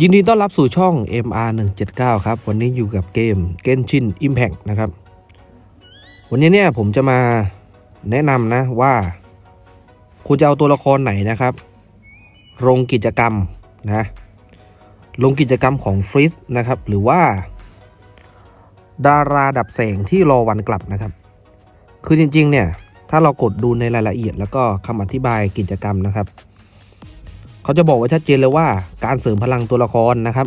ยินดีต้อนรับสู่ช่อง MR 179ครับ วันนี้อยู่กับเกม Genshin Impact นะครับ วันนี้เนี่ยผมจะมาแนะนำนะว่า คุณจะเอาตัวละครไหนนะครับ ลงกิจกรรมนะลงกิจกรรมของฟริสนะครับ หรือว่า ดาราดับแสงที่รอวันกลับนะครับ คือจริงๆเนี่ย ถ้าเรากดดูในรายละเอียดแล้วก็คำอธิบายกิจกรรมนะครับ เขาจะบอกไว้ชัดเจนเลยว่าการเสริมพลังตัวละครนะครับ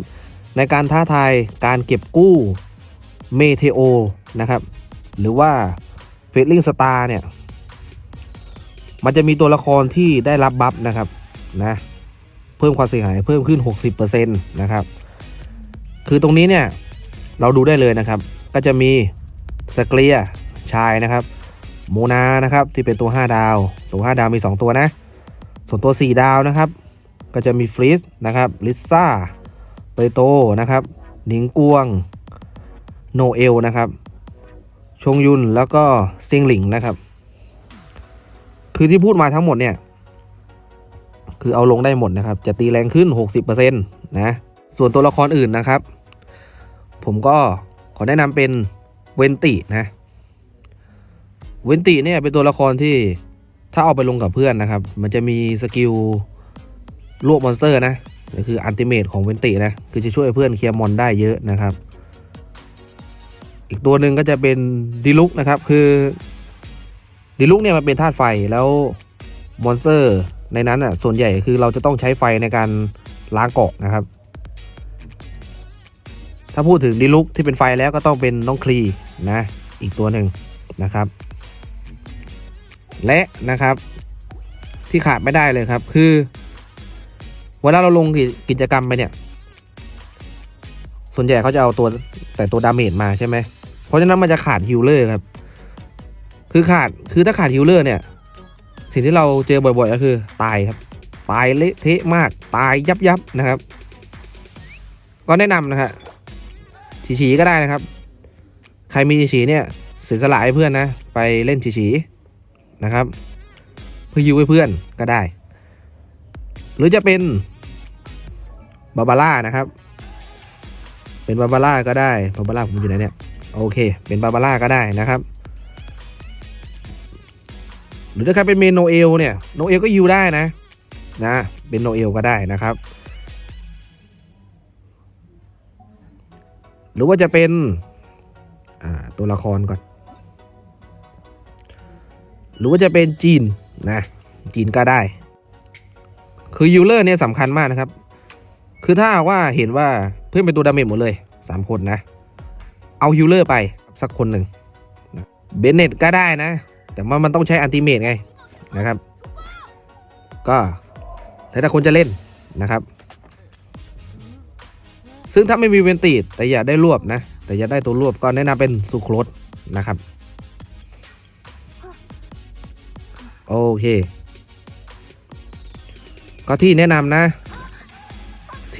ในการท้าทายการเก็บกู้เมเทโอนะครับ หรือว่าเฟลลิงสตาร์เนี่ยมันจะมีตัวละครที่ได้รับบัฟนะครับนะเพิ่มความเสียหายเพิ่มขึ้น 60%นะครับ คือตรงนี้เนี่ยเราดูได้เลยนะครับ ก็จะมีสเกลียชายนะครับโมนานะครับที่เป็นตัว 5 ดาว ตัว 5 ดาวมี 2 ตัวนะ ส่วนตัว 4 ดาวนะครับ ก็จะมีฟรีสนะครับลิซ่าเปโตนะครับหนิงกวงโนเอลนะครับ ชงยุนแล้วก็เซียงหลิงนะครับ คือที่พูดมาทั้งหมดเนี่ย คือเอาลงได้หมดนะครับ จะตีแรงขึ้น 60%นะส่วนตัวละครอื่นนะครับ ผมก็ขอแนะนำเป็นเวนตินะเวนติเนี่ยเป็นตัวละครที่ถ้าเอาไปลงกับเพื่อนนะครับ มันจะมีสกิล รวบมอนสเตอร์นะก็คืออันติเมตของเวนตินะ คือจะช่วยเพื่อนเคลียร์มอนได้เยอะนะครับ อีกตัวหนึ่งก็จะเป็นดิลุกนะครับ คือดิลุกเนี่ยมันเป็นธาตุไฟแล้วมอนสเตอร์ในนั้นอะส่วนใหญ่คือเราจะต้องใช้ไฟในการล้างเกาะนะครับ ถ้าพูดถึงดิลุกที่เป็นไฟแล้วก็ต้องเป็นน้องคลีนะ อีกตัวหนึ่งนะครับ และนะครับที่ขาดไม่ได้เลยครับ คือ เวลาเราลงกิจกรรมไปเนี่ย ส่วนใหญ่เขาจะเอาตัวแต่ตัวดาเมจมาใช่ไหม เพราะฉะนั้นมันจะขาดฮิลเลอร์ครับ คือขาดคือถ้าขาดฮิลเลอร์เนี่ย สิ่งที่เราเจอบ่อยๆก็คือ ตายครับ ตายเละเทะมาก ตายยับยับนะครับ ก็แนะนำนะฮะฉีฉีก็ได้นะครับ ใครมีฉีฉีเนี่ยเสียสละให้เพื่อนนะ ไปเล่นฉีฉีนะครับ เพื่อฮิวให้เพื่อนก็ได้ หรือจะเป็น บาบาร่านะครับ เป็นบาบาร่าก็ได้บาบาร่าผมอยู่ไหนเนี่ยโอเค เป็นบาบาร่าก็ได้นะครับ หรือถ้าใครเป็นเมนโนเอลเนี่ยโนเอลก็ยูได้นะ นะเป็นโนเอลก็ได้นะครับ หรือว่าจะเป็นตัวละครก่อน หรือว่าจะเป็นจีนนะจีนก็ได้ คือยูเลอร์เนี่ยสำคัญมากนะครับ คือถ้าว่าเห็นว่าเพื่อนเป็นตัวดาเมจหมดเลย 3 คนนะ เอายูเลอร์ไปสักคนหนึ่งเบนเน็ตก็ได้นะ แต่ว่ามันต้องใช้อันติเมตไงนะครับ ก็แล้วแต่คนจะเล่นนะครับ ซึ่งถ้าไม่มีเวนตีดแต่อยากได้รวบนะ แต่อยากได้ตัวรวบก็แนะนำเป็นซูโครสนะครับ โอเค ก็ที่แนะนำนะ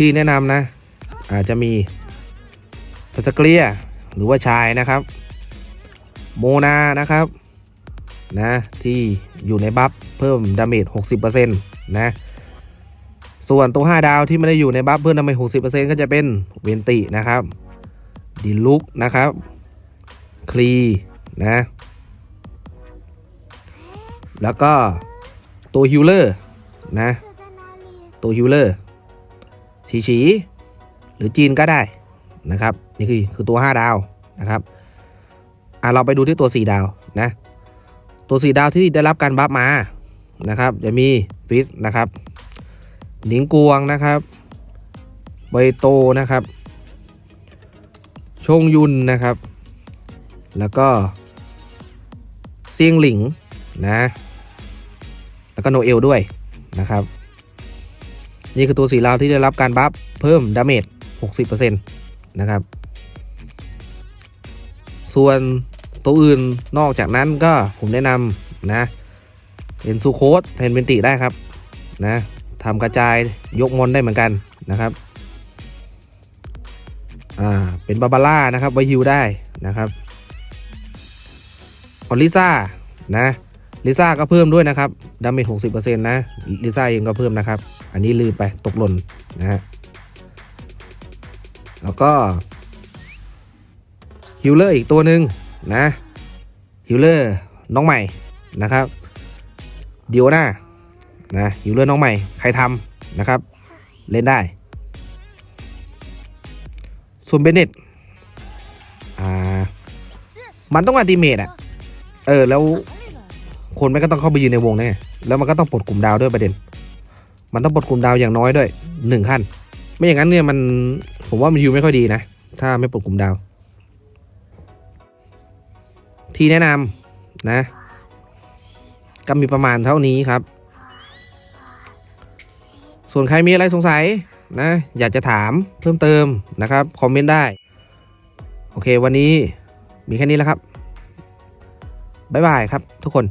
ที่แนะนำนะ อาจจะมีสเกลียหรือว่าชายนะครับ โมนานะครับนะที่อยู่ในบัฟเพิ่มดาเมจ60%นะส่วนตัว 5 ดาวที่ไม่ได้อยู่ในบัฟเพิ่มดาเมจ60%ก็จะเป็นเวนตินะครับดิลุกนะครับ คลีนะแล้วก็ตัวฮิลเลอร์นะตัวฮิลเลอร์ ฉีฉีหรือจีนก็ได้นะครับ นี่คือคือตัว 5 ดาวนะครับอะเราไปดูที่ตัว 4 ดาวนะตัว 4 ดาวที่ได้รับการบัฟมานะครับจะมีฟิสนะครับหนิงกวงนะครับเบโตนะครับชงยุนนะครับ แล้วก็เซียงหลิงนะ แล้วก็โนเอลด้วยนะครับ นี่คือตัวสีลาวที่ได้รับการบัฟเพิ่มดาเมจ 60%นะครับ ส่วนตัวอื่นนอกจากนั้นก็ผมแนะนำนะเป็นซูโคสแทนเบนติได้ครับนะทำกระจายยกมอนได้เหมือนกันนะครับอ่าเป็นบาบาร่านะครับไวฮิวได้นะครับออลิซ่านะ ลิซ่าก็เพิ่มด้วยนะครับดาเมจ60%นะลิซ่าเองก็เพิ่มนะครับ อันนี้ลืมไปตกหล่นนะฮะแล้วก็ฮิลเลอร์อีกตัวหนึ่งนะฮิลเลอร์น้องใหม่นะครับดิโอนานะฮิลเลอร์น้องใหม่ใครทำนะครับ เล่นได้ ส่วนเบนเน็ตอ่า มันต้องอัติเมตอะ เออ แล้ว คนไม่ก็ต้องเข้าไปยืนในวงแน่แล้วมันก็ต้องปลดกลุ่มดาวด้วยประเด็น มันต้องปลดกลุ่มดาวอย่างน้อยด้วยหนึ่งขั้น ไม่อย่างนั้นเนี่ยมันผมว่ามันยูไม่ค่อยดีนะ ถ้าไม่ปลดกลุ่มดาว ที่แนะนำนะ ก็มีประมาณเท่านี้ครับ ส่วนใครมีอะไรสงสัยนะ อยากจะถามเพิ่มเติมนะครับ คอมเมนต์ได้ โอเค วันนี้มีแค่นี้แล้วครับ บ๊ายบายครับทุกคน